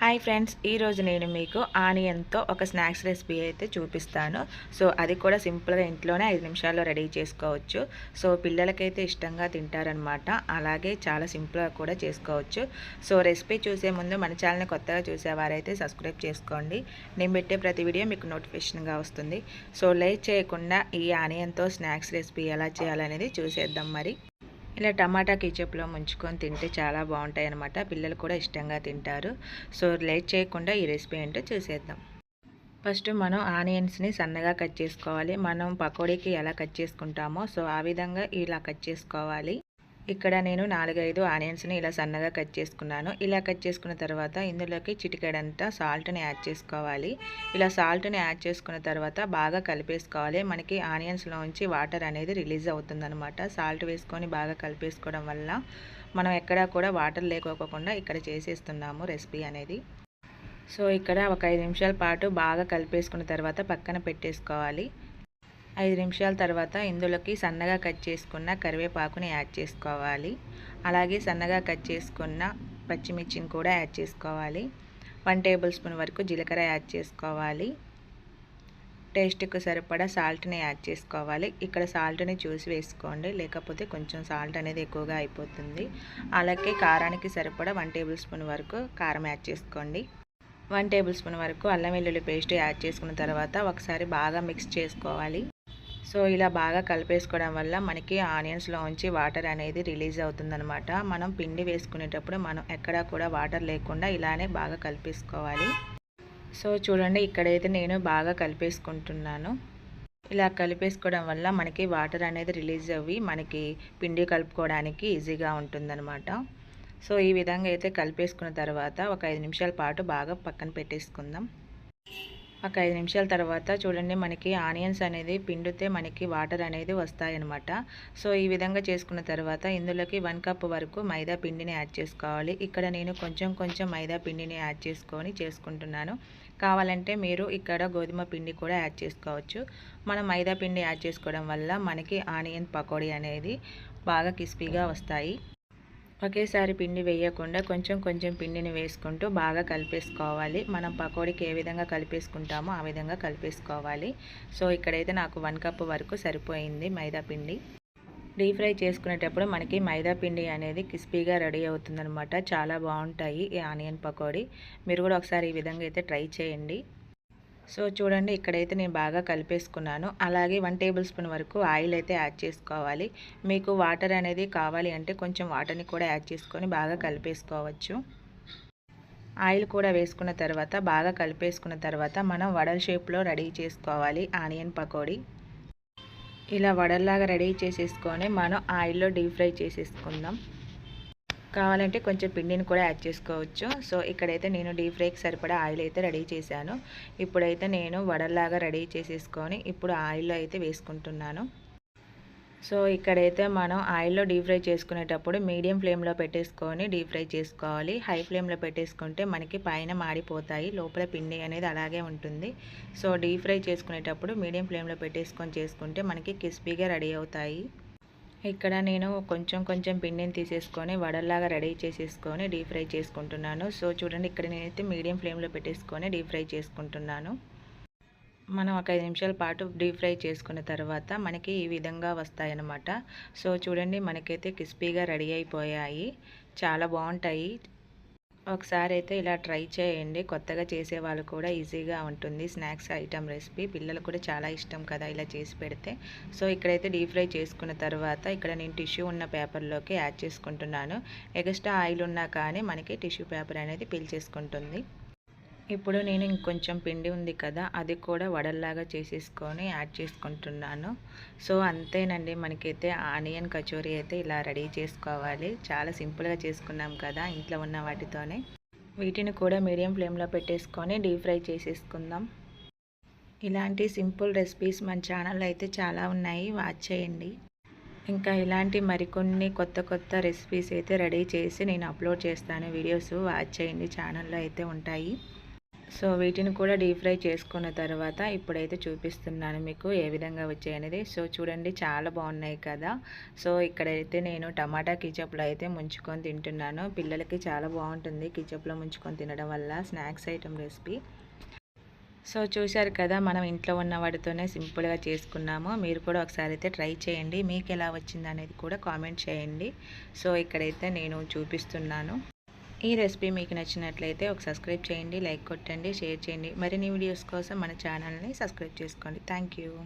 Hi friends ఈరోజు నేను మీకు ఆనియన్తో ఒక స్నాక్స్ రెసిపీ అయితే చూపిస్తాను. సో అది కూడా సింపుల్గా ఇంట్లోనే ఐదు నిమిషాల్లో రెడీ చేసుకోవచ్చు. సో పిల్లలకైతే ఇష్టంగా తింటారనమాట అలాగే చాలా సింపుల్గా కూడా చేసుకోవచ్చు. సో రెసిపీ చూసే ముందు మన ఛానల్ని కొత్తగా చూసేవారైతే సబ్స్క్రైబ్ చేసుకోండి. నేను పెట్టే ప్రతి వీడియో మీకు నోటిఫికేషన్గా వస్తుంది. సో లేట్ చేయకుండా ఈ ఆనియన్తో స్నాక్స్ రెసిపీ ఎలా చేయాలనేది చూసేద్దాం మరి. ఇలా టమాటా కేచప్లో ముంచుకొని తింటే చాలా బాగుంటాయి అనమాట పిల్లలు కూడా ఇష్టంగా తింటారు. సో లేట్ చేయకుండా ఈ రెసిపీ ఏంటో చూసేద్దాం. ఫస్ట్ మనం ఆనియన్స్ని సన్నగా కట్ చేసుకోవాలి. మనం పకోడీకి ఎలా కట్ చేసుకుంటామో సో ఆ విధంగా ఇలా కట్ చేసుకోవాలి. ఇక్కడ నేను నాలుగైదు ఆనియన్స్ని ఇలా సన్నగా కట్ చేసుకున్నాను. ఇలా కట్ చేసుకున్న తర్వాత ఇందులోకి చిటికెడంతా సాల్ట్ని యాడ్ చేసుకోవాలి. ఇలా సాల్ట్ని యాడ్ చేసుకున్న తర్వాత బాగా కలిపేసుకోవాలి. మనకి ఆనియన్స్లోంచి వాటర్ అనేది రిలీజ్ అవుతుందనమాట సాల్ట్ వేసుకొని బాగా కలిపేసుకోవడం వల్ల మనం ఎక్కడా కూడా వాటర్ లేకోకుండా ఇక్కడ చేసేస్తున్నాము రెసిపీ అనేది. సో ఇక్కడ ఒక ఐదు నిమిషాల పాటు బాగా కలిపేసుకున్న తర్వాత పక్కన పెట్టేసుకోవాలి. ఐదు నిమిషాల తర్వాత ఇందులోకి సన్నగా కట్ చేసుకున్న కరివేపాకుని యాడ్ చేసుకోవాలి. అలాగే సన్నగా కట్ చేసుకున్న పచ్చిమిర్చిని కూడా యాడ్ చేసుకోవాలి. వన్ టేబుల్ స్పూన్ వరకు జీలకర్ర యాడ్ చేసుకోవాలి. టేస్ట్కి సరిపడా సాల్ట్ని యాడ్ చేసుకోవాలి. ఇక్కడ సాల్ట్ని చూసి వేసుకోండి. లేకపోతే కొంచెం సాల్ట్ అనేది ఎక్కువగా అయిపోతుంది. అలాగే కారానికి సరిపడా వన్ టేబుల్ స్పూన్ వరకు కారం యాడ్ చేసుకోండి. వన్ టేబుల్ స్పూన్ వరకు అల్లం వెల్లుల్లి పేస్ట్ యాడ్ చేసుకున్న తర్వాత ఒకసారి బాగా మిక్స్ చేసుకోవాలి. సో ఇలా బాగా కలిపేసుకోవడం వల్ల మనకి ఆనియన్స్లో ఉంచి వాటర్ అనేది రిలీజ్ అవుతుందనమాట మనం పిండి వేసుకునేటప్పుడు మనం ఎక్కడా కూడా వాటర్ లేకుండా ఇలానే బాగా కలిపేసుకోవాలి. సో చూడండి ఇక్కడైతే నేను బాగా కలిపేసుకుంటున్నాను. ఇలా కలిపేసుకోవడం వల్ల మనకి వాటర్ అనేది రిలీజ్ అవ్వి మనకి పిండి కలుపుకోవడానికి ఈజీగా ఉంటుందన్నమాట. సో ఈ విధంగా అయితే కలిపేసుకున్న తర్వాత ఒక ఐదు నిమిషాల పాటు బాగా పక్కన పెట్టేసుకుందాం. ఒక ఐదు నిమిషాల తర్వాత చూడండి మనకి ఆనియన్స్ అనేది పిండితే మనకి వాటర్ అనేది వస్తాయన్నమాట. సో ఈ విధంగా చేసుకున్న తర్వాత ఇందులోకి వన్ కప్ వరకు మైదా పిండిని యాడ్ చేసుకోవాలి. ఇక్కడ నేను కొంచెం కొంచెం మైదా పిండిని యాడ్ చేసుకొని చేసుకుంటున్నాను. కావాలంటే మీరు ఇక్కడ గోధుమ పిండి కూడా యాడ్ చేసుకోవచ్చు. మనం మైదా పిండి యాడ్ చేసుకోవడం వల్ల మనకి ఆనియన్ పకోడీ అనేది బాగా క్రిస్పీగా వస్తాయి. ఒకేసారి పిండి వేయకుండా కొంచెం కొంచెం పిండిని వేసుకుంటూ బాగా కలిపేసుకోవాలి. మనం పకోడీకి ఏ విధంగా కలిపేసుకుంటామో ఆ విధంగా కలిపేసుకోవాలి. సో ఇక్కడైతే నాకు వన్ కప్ వరకు సరిపోయింది మైదా పిండి. డీప్ ఫ్రై చేసుకునేటప్పుడు మనకి మైదా పిండి అనేది క్రిస్పీగా రెడీ అవుతుందనమాట చాలా బాగుంటాయి ఈ ఆనియన్ పకోడీ. మీరు కూడా ఒకసారి ఈ విధంగా అయితే ట్రై చేయండి. సో చూడండి ఇక్కడైతే నేను బాగా కలిపేసుకున్నాను. అలాగే వన్ టేబుల్ స్పూన్ వరకు ఆయిల్ అయితే యాడ్ చేసుకోవాలి. మీకు వాటర్ అనేది కావాలి అంటే కొంచెం వాటర్ని కూడా యాడ్ చేసుకొని బాగా కలిపేసుకోవచ్చు. ఆయిల్ కూడా వేసుకున్న తర్వాత బాగా కలిపేసుకున్న తర్వాత మనం వడల షేప్లో రెడీ చేసుకోవాలి ఆనియన్ పకోడీ. ఇలా వడల్లాగా రెడీ చేసేసుకొని మనం ఆయిల్లో డీప్ ఫ్రై చేసేసుకుందాం. కావాలంటే కొంచెం పిండిని కూడా యాడ్ చేసుకోవచ్చు. సో ఇక్కడైతే నేను డీప్ ఫ్రైకి సరిపడా ఆయిల్ అయితే రెడీ చేశాను. ఇప్పుడైతే నేను వడల్లాగా రెడీ చేసేసుకొని ఇప్పుడు ఆయిల్లో అయితే వేసుకుంటున్నాను. సో ఇక్కడైతే మనం ఆయిల్లో డీప్ ఫ్రై చేసుకునేటప్పుడు మీడియం ఫ్లేమ్లో పెట్టేసుకొని డీప్ ఫ్రై చేసుకోవాలి. హై ఫ్లేమ్లో పెట్టేసుకుంటే మనకి పైన మాడిపోతాయి. లోపల పిండి అనేది అలాగే ఉంటుంది. సో డీప్ ఫ్రై చేసుకునేటప్పుడు మీడియం ఫ్లేమ్లో పెట్టేసుకొని చేసుకుంటే మనకి క్రిస్పీగా రెడీ అవుతాయి. ఇక్కడ నేను కొంచెం కొంచెం పిండిని తీసేసుకొని వడల్లాగా రెడీ చేసేసుకొని డీప్ ఫ్రై చేసుకుంటున్నాను. సో చూడండి ఇక్కడ నేనైతే మీడియం ఫ్లేమ్లో పెట్టేసుకొని డీప్ ఫ్రై చేసుకుంటున్నాను. మనం ఒక ఐదు నిమిషాల పాటు డీప్ ఫ్రై చేసుకున్న తర్వాత మనకి ఈ విధంగా వస్తాయన్నమాట. సో చూడండి మనకైతే క్రిస్పీగా రెడీ అయిపోయాయి. చాలా బాగుంటాయి. ఒకసారి అయితే ఇలా ట్రై చేయండి. కొత్తగా చేసే వాళ్ళు కూడా ఈజీగా ఉంటుంది. స్నాక్స్ ఐటమ్ రెసిపీ పిల్లలు కూడా చాలా ఇష్టం కదా ఇలా చేసి పెడితే. సో ఇక్కడైతే డీప్ ఫ్రై చేసుకున్న తర్వాత ఇక్కడ నేను టిష్యూ ఉన్న పేపర్లోకి యాడ్ చేసుకుంటున్నాను. ఎక్స్ట్రా ఆయిల్ ఉన్నా కానీ మనకి టిష్యూ పేపర్ అనేది పీల్చేసుకుంటుంది ఇప్పుడు నేను ఇంకొంచెం పిండి ఉంది కదా అది కూడా వడల్లాగా చేసేసుకొని యాడ్ చేసుకుంటున్నాను. సో అంతేనండి. మనకైతే ఆనియన్ కచోరీ అయితే ఇలా రెడీ చేసుకోవాలి. చాలా సింపుల్గా చేసుకున్నాం కదా ఇంట్లో ఉన్న వాటితోనే. వీటిని కూడా మీడియం ఫ్లేమ్లో పెట్టేసుకొని డీప్ ఫ్రై చేసేసుకుందాం. ఇలాంటి సింపుల్ రెసిపీస్ మన ఛానల్లో అయితే చాలా ఉన్నాయి. వాచ్ చేయండి. ఇంకా ఇలాంటి మరికొన్ని కొత్త కొత్త రెసిపీస్ అయితే రెడీ చేసి నేను అప్లోడ్ చేస్తాను. వీడియోస్ వాచ్ చేయండి. ఛానల్లో అయితే ఉంటాయి. సో వీటిని కూడా డీప్ ఫ్రై చేసుకున్న తర్వాత ఇప్పుడైతే చూపిస్తున్నాను మీకు ఏ విధంగా వచ్చాయనేది సో చూడండి చాలా బాగున్నాయి కదా. సో ఇక్కడైతే నేను టమాటా కిచప్లో అయితే ముంచుకొని తింటున్నాను. పిల్లలకి చాలా బాగుంటుంది కిచప్లో ముంచుకొని తినడం వల్ల స్నాక్స్ ఐటమ్ రెసిపీ. సో చూశారు కదా మనం ఇంట్లో ఉన్న వాటితోనే సింపుల్గా చేసుకున్నాము. మీరు కూడా ఒకసారి అయితే ట్రై చేయండి. మీకు ఎలా వచ్చింది అనేది కూడా కామెంట్ చేయండి. సో ఇక్కడైతే నేను చూపిస్తున్నాను. ఈ రెసిపీ మీకు నచ్చినట్లయితే ఒక సబ్స్క్రైబ్ చేయండి లైక్ కొట్టండి షేర్ చేయండి. మరిన్ని వీడియోస్ కోసం మన ఛానల్ని సబ్స్క్రైబ్ చేసుకోండి. థ్యాంక్